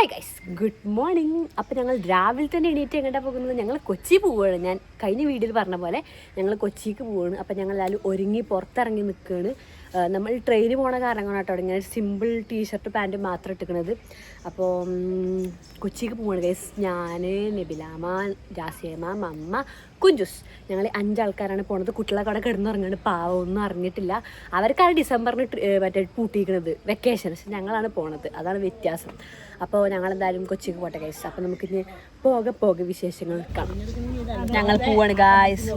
Hi guys good morning അപ്പോൾ ഞങ്ങൾ രാവിലെ തന്നെ എണീറ്റ് എങ്ങോട്ടാണ് പോകുന്നത്? ഞങ്ങൾ കൊച്ചി പോവുകയാണ്. ഞാൻ കഴിഞ്ഞ വീഡിയോയിൽ പറഞ്ഞ പോലെ ഞങ്ങൾ കൊച്ചിക്ക് പോവുകയാണ് അപ്പോൾ ഞങ്ങൾ എല്ലാവരും ഒരുങ്ങി പുറത്തിറങ്ങി നിൽക്കുകയാണ്. നമ്മൾ ട്രെയിനിൽ പോണ കാരണം കൊണ്ടാണ് കേട്ടോ ഇങ്ങനെ സിമ്പിൾ ടീഷർട്ട് പാന്റ് മാത്രം ഇട്ടിക്കണത് അപ്പോൾ കൊച്ചിക്ക് പോവാണ് ഗൈസ് ഞാൻ നബിലാമ ജാസിയമ്മ മമ്മ കുഞ്ചുസ്. ഞങ്ങൾ അഞ്ചാൾക്കാരാണ് പോണത്. കുട്ടികളൊക്കെ അവിടെ കിടന്നുറങ്ങുന്നത് പാവം ഒന്നും അറിഞ്ഞിട്ടില്ല. അവർക്കാണ് ഡിസംബറിന് മറ്റേ പൂട്ടിയിരിക്കുന്നത് വെക്കേഷൻ പക്ഷെ ഞങ്ങളാണ് പോണത്. അതാണ് വ്യത്യാസം. അപ്പോൾ ഞങ്ങൾ എന്തായാലും കൊച്ചിക്ക് പോട്ടെ ഗൈസ് അപ്പോൾ നമുക്കിനി പോകെ പോകെ വിശേഷങ്ങൾ കാണാം. ഞങ്ങൾ പോവാണ് ഗായ്സ്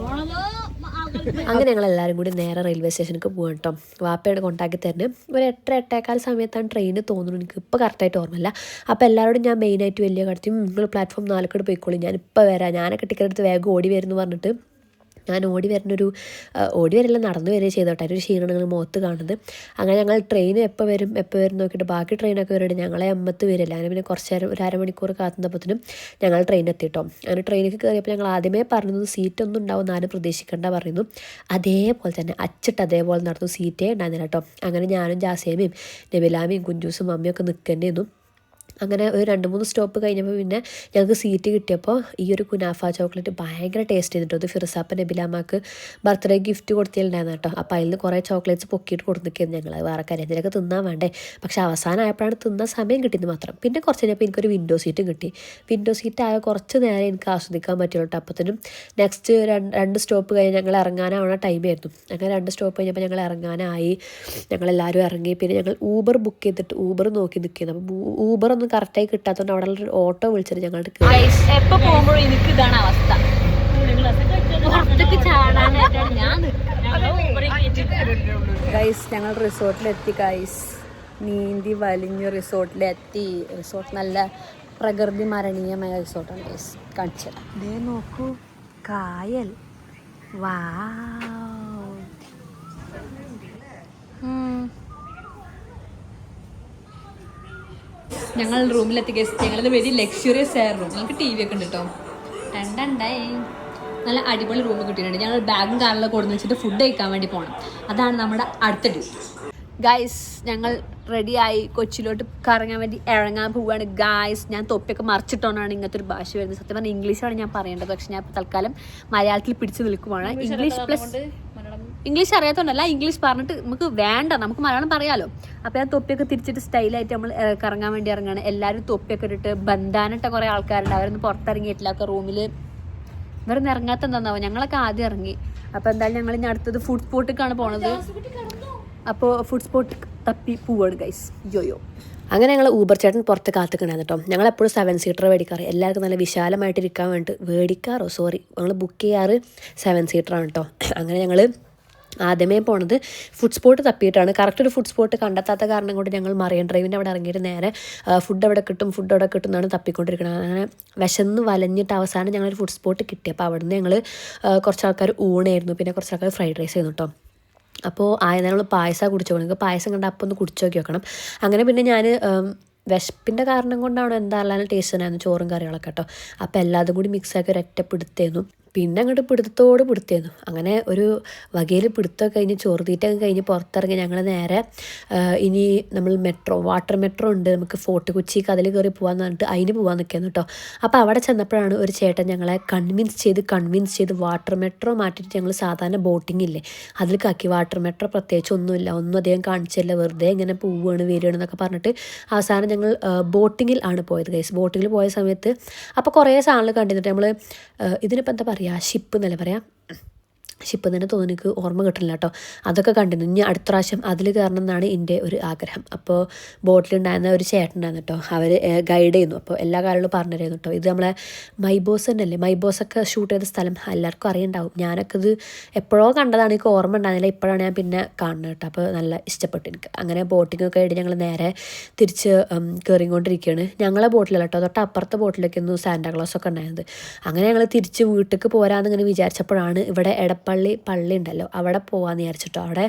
അങ്ങനെ ഞങ്ങൾ എല്ലാവരും കൂടി നേരെ റെയിൽവേ സ്റ്റേഷനിലേക്ക് പോകാം കേട്ടോ വാപ്പയാണ് കൊണ്ടാക്കി തരുന്നത്. ഒരു എട്ടര എട്ടേക്കാൽ സമയത്താണ് ട്രെയിൻ തോന്നുന്നു എനിക്ക് ഇപ്പോൾ കറക്റ്റായിട്ട് ഓർമ്മയില്ല. അപ്പോൾ എല്ലാവരോടും ഞാൻ മെയിനായിട്ട് വലിയ കടത്തി നിങ്ങൾ പ്ലാറ്റ്ഫോം നാലക്കോട് പോയിക്കോളൂ. ഞാനിപ്പോൾ വരാം. ഞാനൊക്കെ ടിക്കറ്റ് എടുത്ത് വേഗം ഓടി വരുന്നു പറഞ്ഞിട്ട് ഞാൻ ഓടി വരുന്നൊരു ഓടി വരില്ല നടന്നു വരിക ചെയ്തോട്ടെ ഒരു ക്ഷീണമാണ് നിങ്ങൾ മുഖത്ത് കാണുന്നത്. അങ്ങനെ ഞങ്ങൾ ട്രെയിൻ എപ്പോൾ വരും എപ്പോൾ വരും നോക്കിയിട്ട് ബാക്കി ട്രെയിനൊക്കെ വരുന്നുണ്ട് ഞങ്ങളെ അമ്മത്ത് വരില്ല. അങ്ങനെ പിന്നെ കുറച്ച് നേരം ഒരു അരമണിക്കൂർ കാത്തുന്നപ്പോഴത്തേനും ഞങ്ങൾ ട്രെയിൻ എത്തിയിട്ടോ അങ്ങനെ ട്രെയിനിൽ കയറിയപ്പോൾ ഞങ്ങൾ ആദ്യമേ പറഞ്ഞത് സീറ്റൊന്നും ഉണ്ടാവും ആരും പ്രതീക്ഷിക്കേണ്ട പറയുന്നു. അതേപോലെ തന്നെ അച്ചിട്ട് അതേപോലെ നടന്നു സീറ്റേ ഉണ്ടായിരുന്നില്ല കേട്ടോ. അങ്ങനെ ഞാനും ജാസേമയും നബിലാമയും കുഞ്ചൂസും മമ്മിയൊക്കെ നിൽക്കേണ്ടിയിരുന്നു അങ്ങനെ ഒരു രണ്ട് മൂന്ന് സ്റ്റോപ്പ് കഴിഞ്ഞപ്പോൾ പിന്നെ ഞങ്ങൾക്ക് സീറ്റ് കിട്ടിയപ്പോൾ ഈ ഒരു കുനാഫ ചോക്ലേറ്റ് ഭയങ്കര ടേസ്റ്റ് ചെയ്തിട്ടോ അത് ഫിറസാപ്പ നബിലാമാക്ക് ബർത്ത്ഡേ ഗിഫ്റ്റ് കൊടുത്തിട്ടുണ്ടായിരുന്നു കേട്ടോ. അപ്പോൾ അതിൽ നിന്ന് കുറേ ചോക്ലേറ്റ്സ് പൊക്കിയിട്ട് കൊടുത്തിരിക്കുന്നു ഞങ്ങൾ. വേറെ കാര്യം എന്തെങ്കിലുമൊക്കെ തിന്നാൻ വേണ്ടേ. പക്ഷെ അവസാനമായപ്പോഴാണ് തിന്നാൻ സമയം കിട്ടിയത് മാത്രം. പിന്നെ കുറച്ച് കഴിഞ്ഞപ്പോൾ എനിക്കൊരു വിൻഡോ സീറ്റും കിട്ടി. വിൻഡോ സീറ്റ് ആയ കുറച്ച് നേരം എനിക്ക് ആസ്വദിക്കാൻ പറ്റുള്ളൂ അപ്പത്തിനും നെക്സ്റ്റ് രണ്ട് രണ്ട് സ്റ്റോപ്പ് കഴിഞ്ഞ് ഞങ്ങൾ ഇറങ്ങാനാവണ ടൈമായിരുന്നു അങ്ങനെ രണ്ട് സ്റ്റോപ്പ് കഴിഞ്ഞപ്പോൾ ഞങ്ങൾ ഇറങ്ങാനായി. ഞങ്ങളെല്ലാവരും ഇറങ്ങി. പിന്നെ ഞങ്ങൾ ഊബർ ബുക്ക് ചെയ്തിട്ട് ഊബർ നോക്കി നിൽക്കുന്നത് അപ്പോൾ ഊബർ കറക്റ്റായി കിട്ടാത്തതുകൊണ്ട് അവിടെ ഒരു ഓട്ടോ വിളിച്ചിട്ട് ഞങ്ങളുടെ എപ്പോ പോകുമ്പോഴും എനിക്ക് ഇതാണ് അവസ്ഥ. പുറത്തേക്ക് ചാടാനായിട്ടാണ് ഞാൻ ഗൈസ് ഞങ്ങൾ റിസോർട്ടിലെത്തി ഗൈസ് നീന്തി വലിഞ്ഞ് റിസോർട്ടിലെത്തി. റിസോർട്ട് നല്ല പ്രകൃതി മരണീയമായ റിസോർട്ടാണ് ഗൈസ് കാണിച്ചത് ഇതേ നോക്കൂ കായൽ. വാ ഞങ്ങൾ റൂമിലെത്തി ഗസ്റ്റ് ഞങ്ങളത് വെരി ലക്ഷറിയസ് ആയ റൂം ഞങ്ങൾക്ക് ടി വി ഒക്കെ ഉണ്ട് കേട്ടോ രണ്ടണ്ടായി നല്ല അടിപൊളി റൂം കിട്ടിയിട്ടുണ്ട്. ഞങ്ങൾ ബാഗും കാറിലൊക്കെ കൊടുന്ന് വെച്ചിട്ട് ഫുഡ് കഴിക്കാൻ വേണ്ടി പോകണം അതാണ് നമ്മുടെ അടുത്ത ഡ്യൂട്ടി ഗായ്സ് ഞങ്ങൾ റെഡിയായി കൊച്ചിയിലോട്ട് കറങ്ങാൻ വേണ്ടി ഇറങ്ങാൻ പോവുകയാണ് ഗായ്സ് ഞാൻ തൊപ്പിയൊക്കെ മറിച്ചിട്ടോണ്ടാണ് ഇങ്ങനത്തെ ഒരു ഭാഷ വരുന്നത്. സത്യം പറഞ്ഞാൽ ഇംഗ്ലീഷാണ് ഞാൻ പറയേണ്ടത്. പക്ഷെ ഞാൻ ഇപ്പോൾ തൽക്കാലം മലയാളത്തിൽ പിടിച്ചു നിൽക്കുവാണ്. ഇംഗ്ലീഷ് പ്ലസ് ഇംഗ്ലീഷ് അറിയാത്തതുകൊണ്ടല്ല ഇംഗ്ലീഷ് പറഞ്ഞിട്ട് നമുക്ക് വേണ്ട നമുക്ക് മലയാളം പറയാലോ. അപ്പോൾ ആ തൊപ്പിയൊക്കെ തിരിച്ചിട്ട് സ്റ്റൈലായിട്ട് നമ്മൾ കറങ്ങാൻ വേണ്ടി ഇറങ്ങുകയാണ് എല്ലാവരും തൊപ്പിയൊക്കെ ഇട്ടിട്ട് ബന്ധാനിട്ട കുറേ ആൾക്കാരുണ്ട്. അവരൊന്നും പുറത്തിറങ്ങിയിട്ടില്ല. ഒക്കെ റൂമിൽ ഇവരൊന്നും ഇറങ്ങാത്ത എന്താന്നാവോ ഞങ്ങളൊക്കെ ആദ്യം ഇറങ്ങി. അപ്പോൾ എന്തായാലും ഞങ്ങൾ ഇനി അടുത്തത് ഫുഡ് സ്പോട്ടിലേക്കാണ് പോണത്. അപ്പോൾ ഫുഡ് സ്പോട്ട് തപ്പി പോവാണ് ഗൈസ് യോയോ. അങ്ങനെ ഞങ്ങൾ ഊബർ ചേട്ടൻ പുറത്ത് കാത്തുക്കണായിരുന്നു കേട്ടോ. ഞങ്ങൾ എപ്പോഴും സെവൻ സീറ്റർ മേടിക്കാറ്. എല്ലാവർക്കും നല്ല വിശാലമായിട്ട് ഇരിക്കാൻ വേണ്ടിയിട്ട് മേടിക്കാറോ. സോറി ഞങ്ങൾ ബുക്ക് ചെയ്യാറ് സെവൻ സീറ്ററാണ് കേട്ടോ. അങ്ങനെ ഞങ്ങൾ ആദ്യമേ പോണത് ഫുഡ് സ്പോട്ട് തപ്പിയിട്ടാണ്. കറക്റ്റ് ഒരു ഫുഡ് സ്പോട്ട് കണ്ടെത്താത്ത കാരണം കൊണ്ട് ഞങ്ങൾ മറിയൻ ഡ്രൈവിന്റെ അവിടെ ഇറങ്ങിയിട്ട് നേരെ ഫുഡ് അവിടെ കിട്ടും ഫുഡ് അവിടെ കിട്ടും എന്നാണ് തപ്പിക്കൊണ്ടിരിക്കുന്നത് അങ്ങനെ വിശന്ന് വലഞ്ഞിട്ട് അവസാനം ഞങ്ങളൊരു ഫുഡ് സ്പോട്ട് കിട്ടി. അപ്പോൾ അവിടുന്ന് ഞങ്ങൾ കുറച്ച് ആൾക്കാർ ഊണായിരുന്നു. പിന്നെ കുറച്ച് ആൾക്കാർ ഫ്രൈഡ് റൈസ് ആയിരുന്നു കേട്ടോ അപ്പോൾ ആയത് നമ്മൾ പായസം കുടിച്ചു നിങ്ങൾക്ക് പായസം കണ്ട അപ്പം ഒന്ന് കുടിച്ചു നോക്കി വെക്കണം. അങ്ങനെ പിന്നെ ഞാൻ വിശപ്പിന്റെ കാരണം കൊണ്ടാണ് അല്ലാതെ ടേസ്റ്റ് തന്നെയായിരുന്നു ചോറും കറികളൊക്കെ കേട്ടോ അപ്പോൾ എല്ലാതും കൂടി മിക്സാക്കി ഒരു പിടുത്തേന്നു. പിന്നെ അങ്ങോട്ട് പിടുത്തത്തോട് പിടുത്തേന്നു അങ്ങനെ ഒരു വകയിൽ പിടുത്തമൊക്കെ കഴിഞ്ഞ് തീറ്റൊക്കെ കഴിഞ്ഞ് പുറത്തിറങ്ങി ഞങ്ങൾ നേരെ ഇനി നമ്മൾ മെട്രോ വാട്ടർ മെട്രോ ഉണ്ട്. നമുക്ക് ഫോർട്ട് കൊച്ചിക്ക് അതിൽ കയറി പോകാന്ന് പറഞ്ഞിട്ട് അതിന് പോകാൻ നിൽക്കുന്നു കേട്ടോ അപ്പോൾ അവിടെ ചെന്നപ്പോഴാണ് ഒരു ചേട്ടൻ ഞങ്ങളെ കൺവിൻസ് ചെയ്ത് കൺവിൻസ് ചെയ്ത് വാട്ടർ മെട്രോ മാറ്റിയിട്ട് ഞങ്ങൾ സാധാരണ ബോട്ടിംഗ് ഇല്ലേ അതിൽ കാക്കി വാട്ടർ മെട്രോ പ്രത്യേകിച്ച് ഒന്നുമില്ല. ഒന്നും അധികം കാണിച്ചില്ല. വെറുതെ ഇങ്ങനെ പോവുകയാണ് വരികയാണ് എന്നൊക്കെ പറഞ്ഞിട്ട് അവസാനം ഞങ്ങൾ ബോട്ടിങ്ങിൽ ആണ് പോയത് ഗൈസ് ബോട്ടിങ്ങിൽ പോയ സമയത്ത് അപ്പോൾ കുറേ സാധനങ്ങൾ കണ്ടിരുന്നിട്ട് നമ്മൾ ഇതിനിപ്പോൾ എന്താ പറയുക ഷിപ്പ് എന്നല്ലേ പറയാം? ഷിപ്പ് തന്നെ തോന്നി എനിക്ക് ഓർമ്മ കിട്ടില്ല കേട്ടോ. അതൊക്കെ കണ്ടിരുന്നു. ഇനി അടുത്ത പ്രാവശ്യം അതിൽ കയറണം എന്നാണ് എന്റെ ഒരു ആഗ്രഹം. അപ്പോൾ ബോട്ടിലുണ്ടായിരുന്ന ഒരു ചേട്ടനുണ്ടായിരുന്നു കേട്ടോ. അവർ ഗൈഡ് ചെയ്യുന്നു. അപ്പോൾ എല്ലാ കാര്യങ്ങളും പറഞ്ഞു തരുന്നു കേട്ടോ. ഇത് നമ്മളെ മൈബോസ് തന്നെയല്ലേ? മൈബോസൊക്കെ ഷൂട്ട് ചെയ്ത സ്ഥലം എല്ലാവർക്കും അറിയണ്ടാവും ഞാനൊക്കെ ഇത് എപ്പോഴോ കണ്ടതാണ്. എനിക്ക് ഓർമ്മ ഉണ്ടായിരുന്നില്ല. ഇപ്പോഴാണ് ഞാൻ പിന്നെ കാണുന്നത് കേട്ടോ. അപ്പോൾ നല്ല ഇഷ്ടപ്പെട്ടു എനിക്ക്. അങ്ങനെ ബോട്ടിങ്ങൊക്കെ ആയിട്ട് ഞങ്ങൾ നേരെ തിരിച്ച് കയറിക്കൊണ്ടിരിക്കുകയാണ് ഞങ്ങളെ ബോട്ടിലല്ല കേട്ടോ. തൊട്ട് അപ്പുറത്തെ ബോട്ടിലൊക്കെ ഒന്ന് ഒക്കെ ഉണ്ടായിരുന്നത്. അങ്ങനെ ഞങ്ങൾ തിരിച്ച് വീട്ടിലേക്ക് പോരാന്ന് ഇങ്ങനെ വിചാരിച്ചപ്പോഴാണ് ഇവിടെ എടപ്പാൾ പാരിപ്പള്ളി പള്ളി ഉണ്ടല്ലോ. അവിടെ പോകാമെന്ന് വിചാരിച്ചിട്ടോ. അവിടെ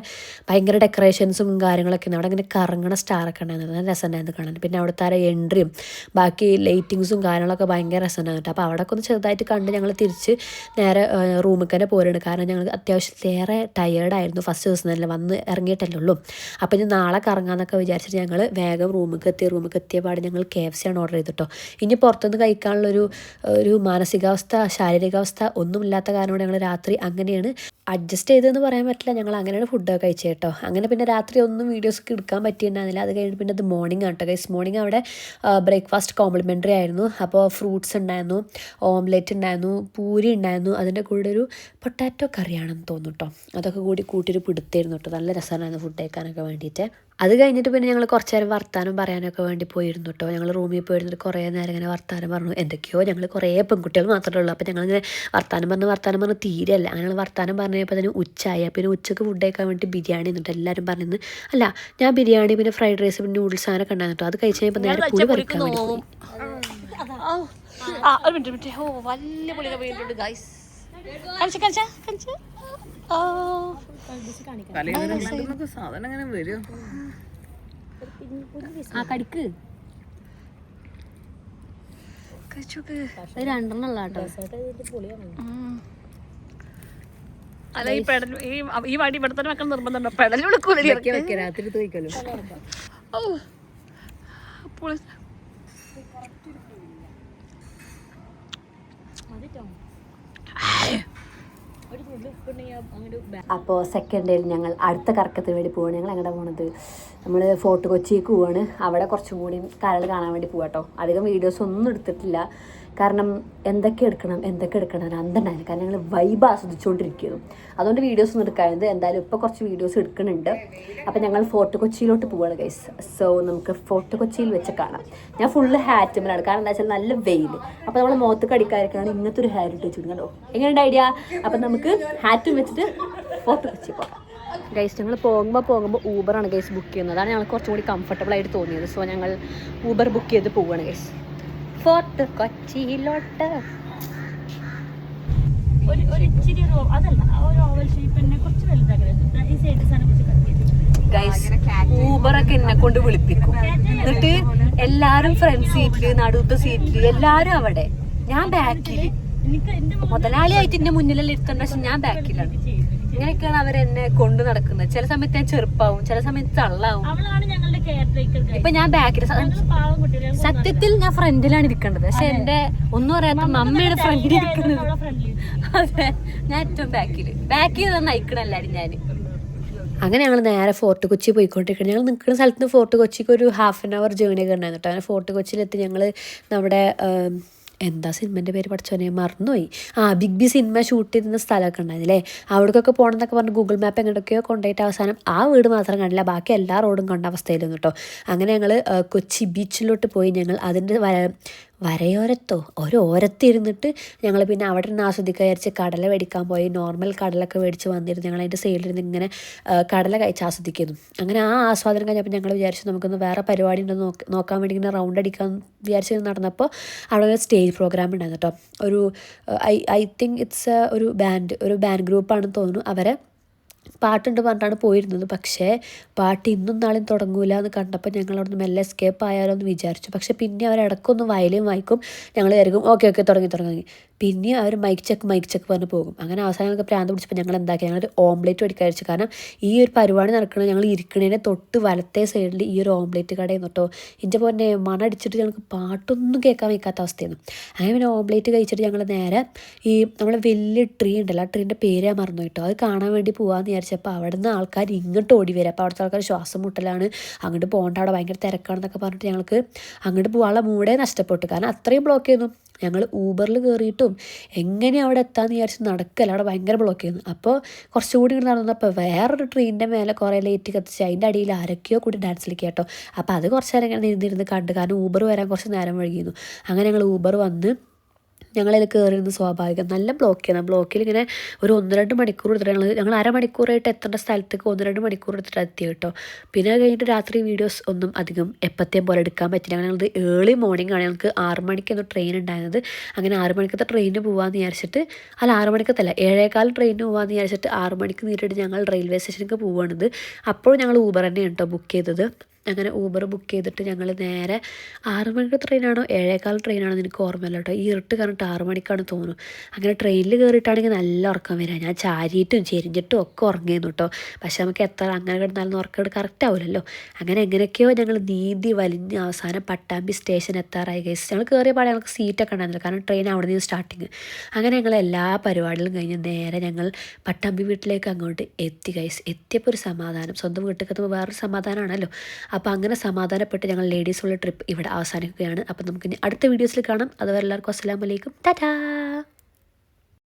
ഭയങ്കര ഡെക്കറേഷൻസും കാര്യങ്ങളൊക്കെ ഉണ്ട്. അവിടെ ഇങ്ങനെ കറങ്ങണ സ്റ്റാറൊക്കെ ഉണ്ടായിരുന്നു. നല്ല രസമുണ്ടായിരുന്നു കാണാൻ. പിന്നെ അവിടുത്തെ ആ എൻട്രിയും ബാക്കി ലൈറ്റിങ്സും കാര്യങ്ങളൊക്കെ ഭയങ്കര രസമുണ്ടായിരുന്നു അപ്പോൾ അവിടെ ഒന്ന് ചെറുതായിട്ട് കണ്ട് ഞങ്ങൾ തിരിച്ച് നേരെ റൂമിൽ തന്നെ പോരുന്നുണ്ട് കാരണം ഞങ്ങൾ അത്യാവശ്യത്തിലേറെ ടയേർഡായിരുന്നു ഫസ്റ്റ് ദിവസം തന്നെ. വന്ന് ഇറങ്ങിയിട്ടല്ലേ ഉള്ളൂ. അപ്പോൾ ഇനി നാളെ കറങ്ങാമെന്നൊക്കെ വിചാരിച്ചിട്ട് ഞങ്ങൾ വേഗം റൂമിൽ എത്തി. റൂമിൽ എത്തിയ പാട് ഞങ്ങൾ കെ എഫ് സി ആണ് ഓർഡർ ചെയ്തിട്ടോ. ഇനി പുറത്തുനിന്ന് കഴിക്കാനുള്ളൊരു ഒരു മാനസികാവസ്ഥ ശാരീരികാവസ്ഥ ഒന്നുമില്ലാത്ത കാരണം ഞങ്ങൾ രാത്രി അങ്ങനെയാണ് வந்து അഡ്ജസ്റ്റ് ചെയ്തതെന്ന് പറയാൻ പറ്റില്ല. ഞങ്ങൾ അങ്ങനെയാണ് ഫുഡൊക്കെ കഴിച്ചത് കേട്ടോ. അങ്ങനെ പിന്നെ രാത്രി ഒന്നും വീഡിയോസ് ഒക്കെ എടുക്കാൻ പറ്റിയിട്ടുണ്ടായിരുന്നില്ല അത് കഴിഞ്ഞ് പിന്നെ അത് മോർണിംഗ് ആണ് കേട്ടോ ഗൈസ് മോർണിംഗ് അവിടെ ബ്രേക്ക്ഫാസ്റ്റ് കോംപ്ലിമെന്ററി ആയിരുന്നു. അപ്പോൾ ഫ്രൂട്ട്സ് ഉണ്ടായിരുന്നു ഓംലെറ്റ് ഉണ്ടായിരുന്നു പൂരി ഉണ്ടായിരുന്നു. അതിന്റെ കൂടെ ഒരു പൊട്ടാറ്റോ കറിയാണെന്ന് തോന്നുന്നു കേട്ടോ. അതൊക്കെ കൂടി കൂട്ടിയൊരു പിടുത്തായിരുന്നു കേട്ടോ. നല്ല രസമായിരുന്നു ഫുഡ് കഴിക്കാനൊക്കെ വേണ്ടിയിട്ട്. അത് കഴിഞ്ഞിട്ട് പിന്നെ ഞങ്ങൾ കുറച്ച് നേരം വർത്താനം പറയാനൊക്കെ വേണ്ടി പോയിരുന്നു കേട്ടോ. ഞങ്ങൾ റൂമിൽ പോയിരുന്നിട്ട് കുറേ നേരം ഇങ്ങനെ വർത്താനം പറഞ്ഞു. എന്തൊക്കെയോ ഞങ്ങൾ കുറേ പെൺകുട്ടികൾ മാത്രമേ ഉള്ളൂ. അപ്പോൾ ഞങ്ങളിങ്ങനെ വർത്താനം പറഞ്ഞ് വർത്താനം പറഞ്ഞ് തീരെയല്ല. അങ്ങനെ വർത്താനം വർത്താനം പറഞ്ഞപ്പോൾ തന്നെ ഉച്ചയായി പിന്നെ ഉച്ചയ്ക്ക് ഫുഡ് കഴിക്കാൻ വേണ്ടി ബിരിയാണി എന്നിട്ട് എല്ലാവരും പറഞ്ഞിരുന്നു അല്ല ഞാൻ ബിരിയാണി പിന്നെ ഫ്രൈഡ് റൈസ് പിന്നെ നൂഡിൽസ് സാധനം കണ്ടായിരുന്നു അത് കഴിച്ച് കഴിഞ്ഞപ്പോൾ നേരെ പുളി പറിക്കാൻ വേണ്ടി പോയി ആ ഒരു മിനിറ്റ് മിനിറ്റ് ഓ വലിയ പുളിക വീണ്ടുണ്ട് ഗൈസ് കളിച്ച കളിച്ച കളിച്ച ഓ സാധനം എങ്ങനെ വരും ആ കടിക്ക് രണ്ടെണ്ണം ഉള്ള കേട്ടോ അല്ല ഈ പെടൽ ഈ ഈ വടി ഇവിടെ തന്നെ വെക്കാൻ നിർബന്ധമുണ്ടോ? പെടൽ കൊടുക്കൂലേ രാത്രി പുളി അപ്പോൾ സെക്കൻഡ് ഡേയിൽ ഞങ്ങൾ അടുത്ത കറക്കത്തിന് വേണ്ടി പോവാണ്. ഞങ്ങൾ എങ്ങോട്ടാണ് പോണത്? നമ്മൾ ഫോർട്ട് കൊച്ചിക്ക് പോവാണ്. അവിടെ കുറച്ചും കൂടി കരൾ കാണാൻ വേണ്ടി പോവാട്ടോ അധികം വീഡിയോസ് ഒന്നും എടുത്തിട്ടില്ല. കാരണം എന്തൊക്കെ എടുക്കണം എന്തൊക്കെ എടുക്കണം അന്തണ്ടായിരുന്നു കാരണം ഞങ്ങൾ വൈബ് ആസ്വദിച്ചുകൊണ്ടിരിക്കുന്നു അതുകൊണ്ട് വീഡിയോസ് ഒന്നും എടുക്കാറുണ്ട് എന്തായാലും ഇപ്പോൾ കുറച്ച് വീഡിയോസ് എടുക്കുന്നുണ്ട്. അപ്പോൾ ഞങ്ങൾ ഫോർട്ട് കൊച്ചിയിലോട്ട് പോവാണ് ഗൈസ് സോ നമുക്ക് ഫോർട്ട് കൊച്ചിയിൽ വെച്ച് കാണാം. ഞാൻ ഫുള്ള് ഹാറ്റുമ്മലാണ് കാരണം എന്താ വെച്ചാൽ നല്ല വെയിൽ. അപ്പോൾ നമ്മൾ മുഖത്ത് കടിക്കാതിരിക്കണം ഇങ്ങനത്തെ ഒരു ഹാറ്റ് ഇട്ട് വെച്ചിട്ടുണ്ടോ എങ്ങനെയുണ്ട് ഐഡിയ അപ്പം നമുക്ക് ഹാറ്റും വെച്ചിട്ട് ഫോർട്ട് കൊച്ചി പോകാം. ഗൈസ് ഞങ്ങൾ പോകുമ്പോൾ പോകുമ്പോൾ ഊബറാണ് ഗൈസ് ബുക്ക് ചെയ്യുന്നത്. അതാണ് ഞങ്ങൾക്ക് കുറച്ചും കൂടി കംഫർട്ടബിൾ ആയിട്ട് തോന്നിയത്. സോ ഞങ്ങൾ ഊബർ ബുക്ക് ചെയ്ത് പോവുകയാണ് ഗൈസ് ഫോർട്ട് കൊച്ചിയിലോട്ട് ഒരു ഒരു ഇച്ചിരി ഒരു അതല്ല ഒരു ഓവൽ കുറച്ച് വലുതാക്കരുത്. ഈ സൈഡ് സാധനം കുറച്ച് കട്ട് ഗൈസ് ഊബറൊക്കെ എന്നെ കൊണ്ട് വിളിപ്പിക്കും. എന്നിട്ട് എല്ലാരും ഫ്രണ്ട് സീറ്റിൽ നടുത്ത സീറ്റിൽ എല്ലാരും അവിടെ. ഞാൻ ബാക്കിൽ മുതലാളിയായിട്ട് എന്റെ മുന്നിലല്ല ഇരുത്തണ്ട? പക്ഷെ ഞാൻ ബാക്കിലാണ് ഇങ്ങനെയൊക്കെയാണ് അവരെന്നെ കൊണ്ടു നടക്കുന്നത്. ചില സമയത്ത് ഞാൻ ചെറുപ്പാവും ചില സമയത്ത് തള്ളാവും. ഇപ്പൊ ഞാൻ ബാക്കിൽ സത്യത്തിൽ ഞാൻ ഫ്രണ്ടിലാണ് ഇരിക്കേണ്ടത്. പക്ഷെ എന്റെ ഒന്നും അറിയാത്ത മമ്മയുടെ ഫ്രണ്ടിൽ ഇരിക്കുന്നത്. അതെ. ഞാൻ ഏറ്റവും ബാക്കിൽ ബാക്കിൽ തന്നെ നയിക്കണം എല്ലാരും ഞാൻ അങ്ങനെ ഞങ്ങൾ നേരെ ഫോർട്ട് കൊച്ചി പോയിക്കൊണ്ടിരിക്കുന്നത് ഞങ്ങൾ നിൽക്കുന്ന സ്ഥലത്ത് നിന്ന് ഫോർട്ട് കൊച്ചിക്ക് ഒരു ഹാഫ് ആൻ അവർ ജേണി ഒക്കെ ഉണ്ടായിരുന്നു കേട്ടോ. അങ്ങനെ ഫോർട്ട് കൊച്ചിയിലെത്തി ഞങ്ങൾ നമ്മുടെ എന്താ സിനിമന്റെ പേര് പഠിച്ചോനെ മറന്നുപോയി. ആ ബിഗ് ബി സിനിമ ഷൂട്ട് ചെയ്യുന്ന സ്ഥലമൊക്കെ ഉണ്ടായിരുന്നില്ലേ? അവിടേക്കൊക്കെ പോകണം എന്നൊക്കെ പറഞ്ഞ് ഗൂഗിൾ മാപ്പ് എങ്ങോട്ടൊക്കെയോ കൊണ്ടുപോയിട്ട് അവസാനം ആ വീട് മാത്രം കണ്ടില്ല. ബാക്കി എല്ലാ റോഡും കണ്ട അവസ്ഥയിലും കേട്ടോ. അങ്ങനെ ഞങ്ങൾ കൊച്ചി ബീച്ചിലോട്ട് പോയി ഞങ്ങൾ അതിന്റെ വരയോരത്തോ ഒരു ഓരത്തിരുന്നിട്ട് ഞങ്ങൾ പിന്നെ അവിടെ നിന്ന് ആസ്വദിക്കാൻ വിചാരിച്ച് കടല മേടിക്കാൻ പോയി. നോർമൽ കടലൊക്കെ മേടിച്ച് വന്നിരുന്നു ഞങ്ങൾ അതിന്റെ സൈഡിലിരുന്ന് ഇങ്ങനെ കടല കഴിച്ച് ആസ്വദിക്കുന്നു. അങ്ങനെ ആ ആസ്വാദനം കഴിഞ്ഞപ്പോൾ ഞങ്ങൾ വിചാരിച്ചു നമുക്കൊന്ന് വേറെ പരിപാടി ഉണ്ടെന്ന് നോക്ക- നോക്കാൻ വേണ്ടി ഇങ്ങനെ റൗണ്ട് അടിക്കാൻ വിചാരിച്ച് നടന്നപ്പോൾ അവിടെ ഒരു സ്റ്റേജ് പ്രോഗ്രാം ഉണ്ടായിരുന്നു കേട്ടോ. ഒരു ഐ ഐ തിങ്ക് ഇറ്റ്സ് ഒരു ബാൻഡ് ഒരു ബാൻഡ് ഗ്രൂപ്പാണെന്ന് തോന്നുന്നു. അവരെ പാട്ടുണ്ട് പറഞ്ഞിട്ടാണ് പോയിരുന്നത്. പക്ഷേ പാട്ട് ഇന്നും നാളെയും തുടങ്ങൂല എന്ന് കണ്ടപ്പോൾ ഞങ്ങൾ അവിടെ നിന്ന് മെല്ലെ എസ്കേപ്പ് ആയാലോ എന്ന് വിചാരിച്ചു. പക്ഷേ പിന്നെ അവർ ഇടയ്ക്കൊന്ന് വയലും വായിക്കും. ഞങ്ങൾ വിചാരിക്കും ഓക്കെ ഓക്കെ തുടങ്ങി തുടങ്ങി. പിന്നെ അവർ മൈക്ക് ചെക്ക് മൈക്ക് ചെക്ക് പറഞ്ഞ് പോകും. അങ്ങനെ അവസാനം ഞങ്ങൾക്ക് പ്രാന്ത് പിടിച്ചപ്പോൾ ഞങ്ങൾ എന്താക്കി? ഞങ്ങൾ ഓംലേറ്റ് മേടിക്കാൻ വെച്ചു കാരണം ഈ ഒരു പരിപാടി നടക്കുന്നത് ഞങ്ങൾ ഇരിക്കണേനെ തൊട്ട് വലത്തെ സൈഡിൽ ഈ ഒരു ഓംലേറ്റ് കടയിൽ കേട്ടോ. എന്റെ പോലെ മണടിച്ചിട്ട് ഞങ്ങൾക്ക് പാട്ടൊന്നും കേൾക്കാൻ വയ്ക്കാത്ത അവസ്ഥയാണ് അങ്ങനെ പിന്നെ ഓംലേറ്റ് കഴിച്ചിട്ട് ഞങ്ങൾ നേരെ ഈ നമ്മളെ വലിയ ട്രീ ഉണ്ടല്ലോ ആ ട്രീന്റെ പേര് ഞാൻ മറന്നു കേട്ടോ. അത് കാണാൻ വേണ്ടി പോകാമെന്ന് വിചാരിച്ചപ്പോൾ നിന്ന് ആൾക്കാർ ഇങ്ങോട്ട് ഓടി വരും. അപ്പോൾ അവിടുത്തെ ആൾക്കാർ ശ്വാസം മുട്ടലാണ്. അങ്ങോട്ട് പോകേണ്ട അവിടെ ഭയങ്കര തിരക്കാണെന്നൊക്കെ പറഞ്ഞിട്ട് ഞങ്ങൾക്ക് അങ്ങോട്ട് പോകാനുള്ള മൂടേ നഷ്ടപ്പെട്ടു. കാരണം അത്രയും ബ്ലോക്ക് ചെയ്യുന്നു ഞങ്ങൾ ഊബറിൽ കയറിയിട്ടും എങ്ങനെ അവിടെ എത്താമെന്ന് വിചാരിച്ച് നടക്കല്ല. അവിടെ ഭയങ്കര ബ്ലോക്ക് ചെയ്യുന്നു അപ്പോൾ കുറച്ചുകൂടി ഇങ്ങനെ നടന്നപ്പോൾ വേറൊരു ട്രെയിനിന്റെ മേലെ കുറേ ലേറ്റ് കത്തിച്ച് അതിന്റെ അടിയിൽ ആരൊക്കെയോ കൂടി ഡാൻസ് കളിക്കുക കേട്ടോ. അപ്പോൾ അത് കുറച്ച് നേരം ഇങ്ങനെ ഇരുന്നിരുന്ന് കണ്ട്. കാരണം ഊബർ വരാൻ കുറച്ച് നേരം വൈകിയിരുന്നു അങ്ങനെ ഞങ്ങൾ ഊബർ വന്ന് ഞങ്ങളതിൽ കയറിയിരുന്ന് സ്വാഭാവികം. നല്ല ബ്ലോക്ക് ചെയ്യുന്നത് ബ്ലോക്കിൽ ഇങ്ങനെ ഒരു ഒന്ന് രണ്ട് മണിക്കൂർ എടുത്തിട്ട് ഞങ്ങൾ ഞങ്ങൾ അരമണിക്കൂറായിട്ട് എത്തേണ്ട സ്ഥലത്തേക്ക് ഒന്ന് രണ്ട് മണിക്കൂർ എടുത്തിട്ട് എത്തി കേട്ടോ. പിന്നെ കഴിഞ്ഞിട്ട് രാത്രി വീഡിയോസ് ഒന്നും അധികം എപ്പത്തേം പോലെ എടുക്കാൻ പറ്റില്ല. അങ്ങനെ ഞങ്ങളത് ഏർലി മോർണിംഗ് ആണ്. ഞങ്ങൾക്ക് ആറ് മണിക്കൊന്ന് ട്രെയിൻ ഉണ്ടായിരുന്നത്. അങ്ങനെ ആറ് മണിക്കത്തെ ട്രെയിനിന് പോകാമെന്ന് വിചാരിച്ചിട്ട് അല്ല ആറ് മണിക്കത്തല്ല. ഏഴേകാൽ ട്രെയിനിന് പോകാമെന്ന് വിചാരിച്ചിട്ട് ആറ് മണിക്ക് നീട്ടിട്ട് ഞങ്ങൾ റെയിൽവേ സ്റ്റേഷനിലേക്ക് പോവുകയാണിത് അപ്പോൾ ഞങ്ങൾ ഊബർ തന്നെയാണ് കേട്ടോ ബുക്ക് ചെയ്തത്. അങ്ങനെ ഊബർ ബുക്ക് ചെയ്തിട്ട് ഞങ്ങൾ നേരെ ആറ് മണിക്ക് ട്രെയിനാണോ ഏഴേക്കാൽ ട്രെയിനാണോ എനിക്ക് ഓർമ്മയില്ല കേട്ടോ ഈ ഇരുട്ട് കണ്ടിട്ട് ആറ് മണിക്കാണ് തോന്നുന്നു. അങ്ങനെ ട്രെയിനിൽ കയറിയിട്ടാണെങ്കിൽ നല്ല ഉറക്കം വരിക ഞാൻ ചാരിയിട്ടും ചെരിഞ്ഞിട്ടും ഒക്കെ ഉറങ്ങിയിരുന്നു കേട്ടോ പക്ഷെ നമുക്ക് എത്ര അങ്ങനെ കിടന്നാലും ഉറക്കം കറക്റ്റ് ആവില്ലല്ലോ അങ്ങനെ എങ്ങനെയൊക്കെയോ ഞങ്ങൾ നീന്തി വലിഞ്ഞ് അവസാനം പട്ടാമ്പി സ്റ്റേഷൻ എത്താറായി ഗൈസ് ഞങ്ങൾ കയറിയ പാടെ ഞങ്ങൾക്ക് സീറ്റൊക്കെ ഉണ്ടായിരുന്നില്ല. കാരണം ട്രെയിൻ അവിടെ നിന്ന് സ്റ്റാർട്ടിങ് അങ്ങനെ ഞങ്ങൾ എല്ലാ പരിപാടികളും കഴിഞ്ഞ് നേരെ ഞങ്ങൾ പട്ടാമ്പി വീട്ടിലേക്ക് അങ്ങോട്ട് എത്തി ഗൈസ് എത്തിയപ്പോൾ ഒരു സമാധാനം. സ്വന്തം വീട്ടിൽ എത്തുമ്പോൾ വേറൊരു സമാധാനമാണല്ലോ. അപ്പോൾ അങ്ങനെ സമാധാനപ്പെട്ട് ഞങ്ങൾ ലേഡീസുള്ള ട്രിപ്പ് ഇവിടെ അവസാനിക്കുകയാണ്. അപ്പോൾ നമുക്ക് ഇനി അടുത്ത വീഡിയോസിൽ കാണാം. അതുവരെ എല്ലാവർക്കും അസ്സലാമലൈക്കും ടാറ്റാ!